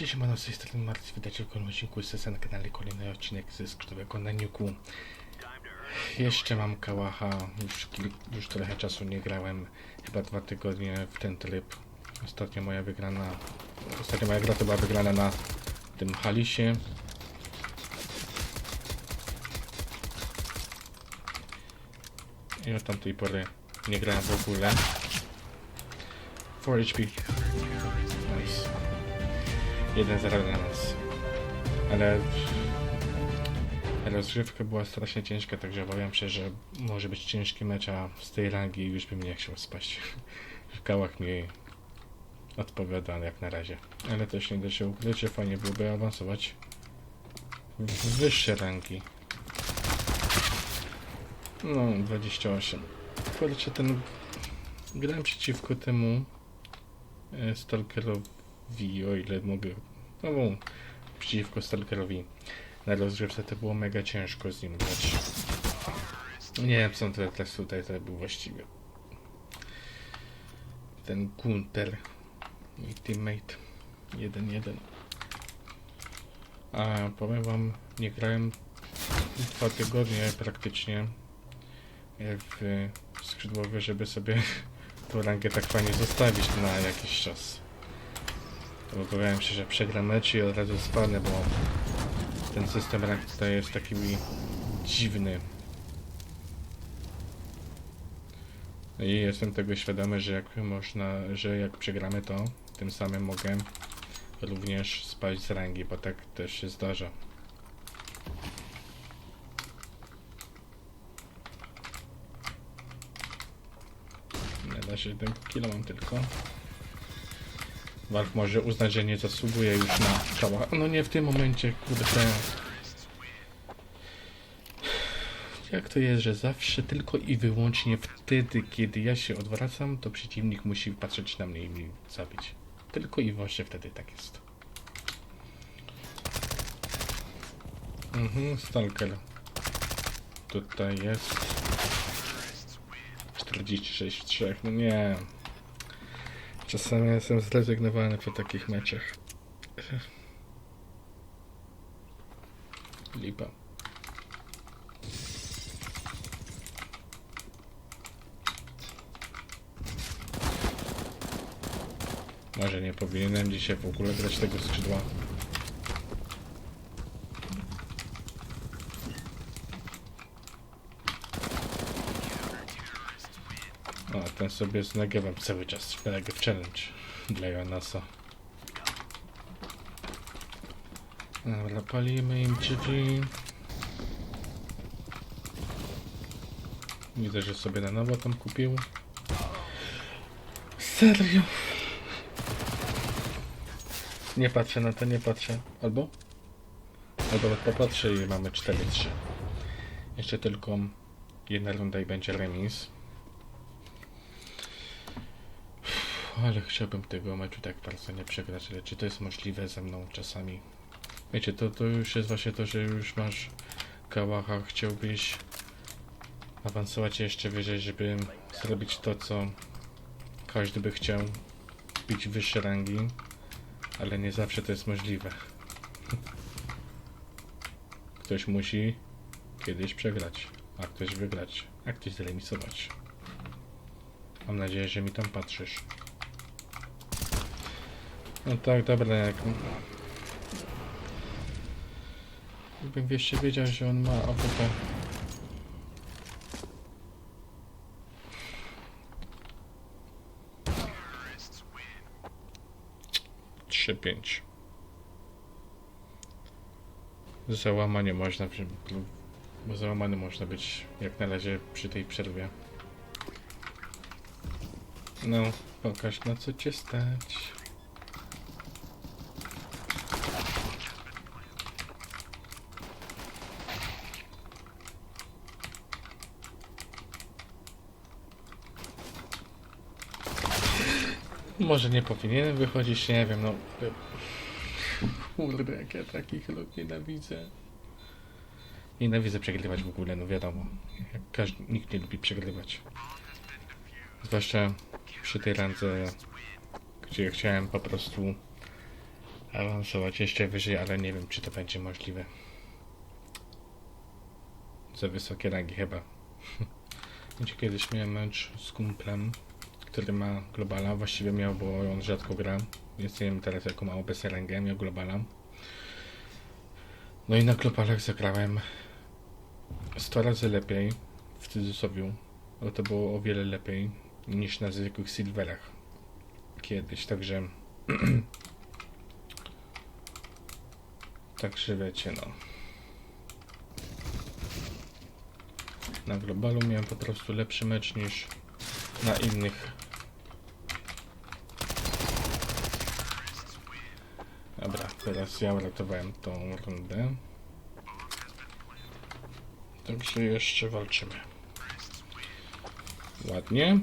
Cześć, mam z tej strony Marcin, witajcie w kolejnym odcinku z na kanale, kolejny odcinek ze skrzydłowego na Niuku. Jeszcze mam kałacha, już, już trochę czasu nie grałem, chyba dwa tygodnie w ten tryb. Ostatnia moja wygrana, ostatnia moja gra to była wygrana na tym Halisie. I od tamtej pory nie grałem w ogóle. 4 HP. Nice. 1-0 dla nas. Ale rozgrywka była strasznie ciężka, także obawiam się, że może być ciężki mecz, a z tej rangi już bym nie chciał spaść. W kałach mi odpowiada jak na razie. Ale też nie da się ukryć, że fajnie byłoby awansować w wyższe rangi. No, 28. Kurczę, ten... Grałem przeciwko temu e, Stalkerowi, o ile mogę. No, bo przeciwko Stalkerowi na rozgrzewce to było mega ciężko z nim grać. Nie wiem, co to teraz tutaj to był właściwie. Ten Gunter, mój teammate 1-1. A powiem wam, nie grałem dwa tygodnie praktycznie w skrzydłowy, żeby sobie tą rangę tak fajnie zostawić na jakiś czas. To obawiałem się, że przegram mecz i od razu spadnę, bo ten system tutaj jest taki mi dziwny. I jestem tego świadomy, że jak można, że jak przegramy to, tym samym mogę również spaść z rangi, bo tak też się zdarza. Nie da się, 1 kilo mam tylko. Valve może uznać, że nie zasługuje już na kała. No nie w tym momencie, kurde. Jak to jest, że zawsze tylko i wyłącznie wtedy, kiedy ja się odwracam, to przeciwnik musi patrzeć na mnie i mnie zabić. Tylko i wyłącznie wtedy tak jest. Mhm, Stalker. Tutaj jest. 46 w 3, no nie. Czasami jestem zrezygnowany po takich meczach. Lipa. Może nie powinienem dzisiaj w ogóle grać tego skrzydła. O, ten sobie z nagiewam cały czas. Nagew challenge dla Jonasa. Dobra, palimy im drzwi. Widzę, że sobie na nowo tam kupił. Serio? Nie patrzę na to, nie patrzę. Albo? Albo popatrzę i mamy 4-3. Jeszcze tylko jedna runda i będzie remis. Ale chciałbym tego meczu tak bardzo nie przegrać, ale czy to jest możliwe ze mną czasami? Wiecie, to, to już jest właśnie to, że już masz kałacha, chciałbyś awansować jeszcze wyżej, żeby zrobić to, co każdy by chciał, bić wyższe rangi, ale nie zawsze to jest możliwe. Ktoś musi kiedyś przegrać, a ktoś wygrać, a ktoś zremisować. Mam nadzieję, że mi tam patrzysz. No tak, dobra, jak... Jakbym jeszcze wiedział, że on ma AWP. Trzy, pięć. Załamanie można, załamany można być jak na razie przy tej przerwie. No, pokaż na co cię stać. Może nie powinienem wychodzić, nie wiem, no. Kurde, jak ja takich ludzi nienawidzę. Nienawidzę przegrywać w ogóle, no wiadomo. Jak każdy, nikt nie lubi przegrywać. Zwłaszcza przy tej randze, gdzie chciałem po prostu awansować jeszcze wyżej, ale nie wiem, czy to będzie możliwe. Za wysokie rangi chyba. Gdzie kiedyś miałem mecz z kumplem, który ma globala, właściwie miał, bo on rzadko gra, więc nie wiem teraz jaką ma obecnie rangę, miał globala. No i na globalach zagrałem 100 razy lepiej, w cudzysłowie, bo to było o wiele lepiej niż na zwykłych silverach kiedyś, także także wiecie no. Na globalu miałem po prostu lepszy mecz niż na innych dobra, teraz ja uratowałem tą rundę także jeszcze walczymy ładnie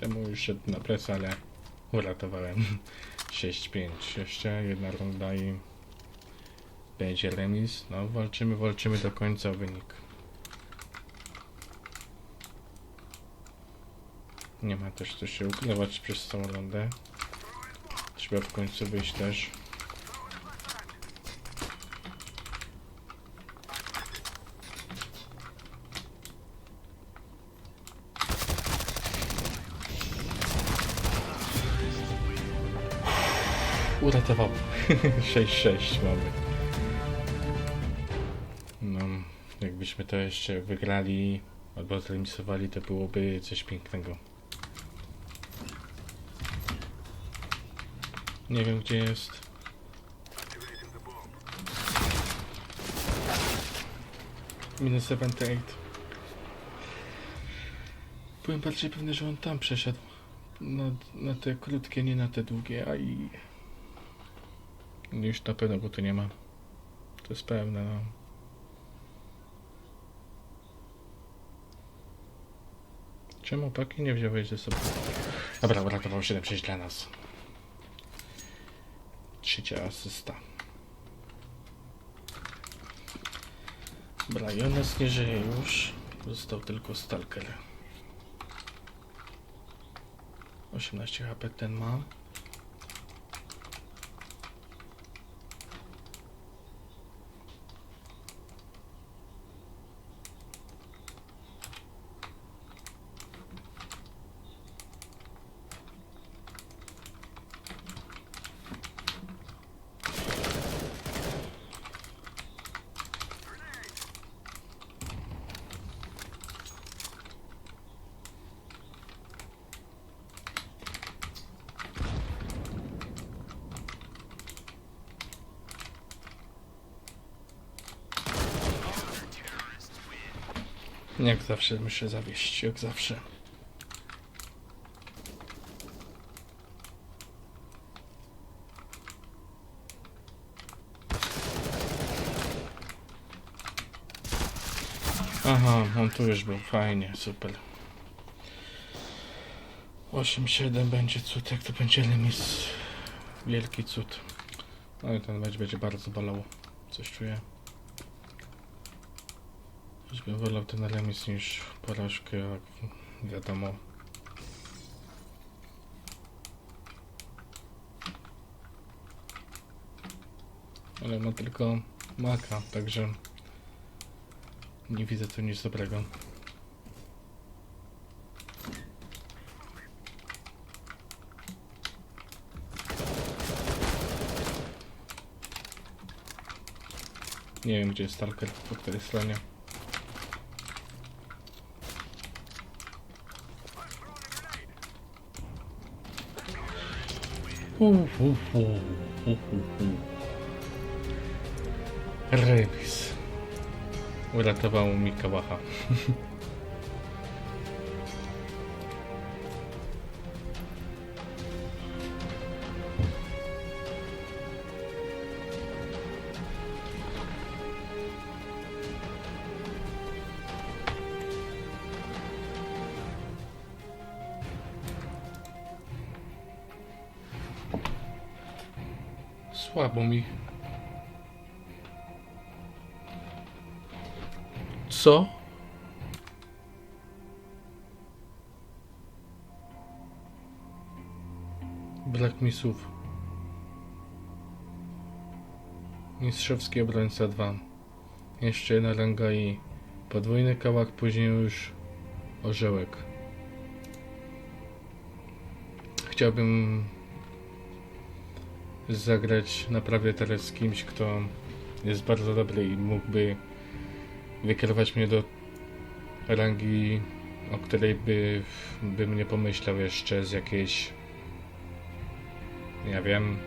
temu już szedł na presę, ale uratowałem 6-5. Jeszcze jedna runda i będzie remis. No, walczymy, walczymy do końca o wynik. Nie ma też co się ukrywać przez całą rundę. Trzeba w końcu wyjść też. Uratował. 6-6 mamy. No, jakbyśmy to jeszcze wygrali albo zremisowali, to byłoby coś pięknego. Nie wiem gdzie jest. Minus 78. Byłem bardziej pewny, że on tam przeszedł. Na, na te krótkie, nie na te długie, a i... Już na pewno go tu nie ma. To jest pewne, no. Czemu paki nie wziąłeś ze sobą? Dobra, uratował 7-6 dla nas. Trzecia asysta. Dobra, Jonas nie żyje już. Został tylko Stalker. 18 HP ten ma. Jak zawsze muszę zawieść, jak zawsze. Aha, on tu już był, fajnie, super. 8-7 będzie cud, jak to będzie remis. Wielki cud. No i ten mecz będzie bardzo bolał, coś czuję. Bym wolał ten remis niż porażkę, jak wiadomo. Ale ma tylko maka, także nie widzę tu nic dobrego. Nie wiem gdzie jest Stalker, po której stronie. Remis. Uratował mi kałacha. Słabo mi. Co? Brak mi słów. Mistrzowski obrońca 2. Jeszcze jedna ranga i podwójny kałak, później już orzełek. Chciałbym zagrać naprawdę teraz z kimś, kto jest bardzo dobry i mógłby wykierować mnie do rangi, o której by, bym nie pomyślał jeszcze z jakiejś, ja wiem,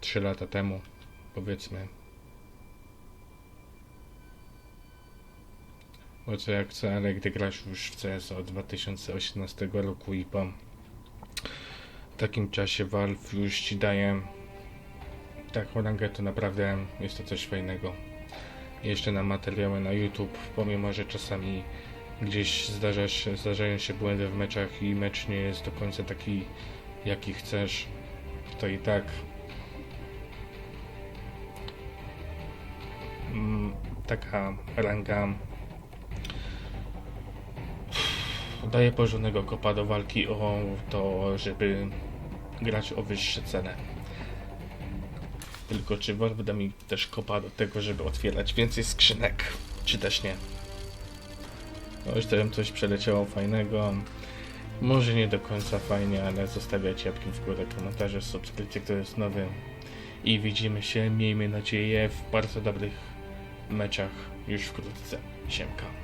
3 lata temu, powiedzmy. Bo co jak co, ale gdy grasz już w CS od 2018 roku i po takim czasie Valve już ci daje taką rangę, to naprawdę jest to coś fajnego. Jeszcze na materiały na YouTube, pomimo że czasami gdzieś zdarza się, zdarzają się błędy w meczach i mecz nie jest do końca taki, jaki chcesz, to i tak mm, taka ranga daje porządnego kopa do walki o to, żeby grać o wyższe cele. Tylko czy Valve da mi też kopa do tego, żeby otwierać więcej skrzynek, czy też nie? No już tam coś przeleciało fajnego. Może nie do końca fajnie, ale zostawiajcie łapki w górę, komentarze, subskrypcje, kto jest nowy. I widzimy się, miejmy nadzieję, w bardzo dobrych meczach już wkrótce. Siemka.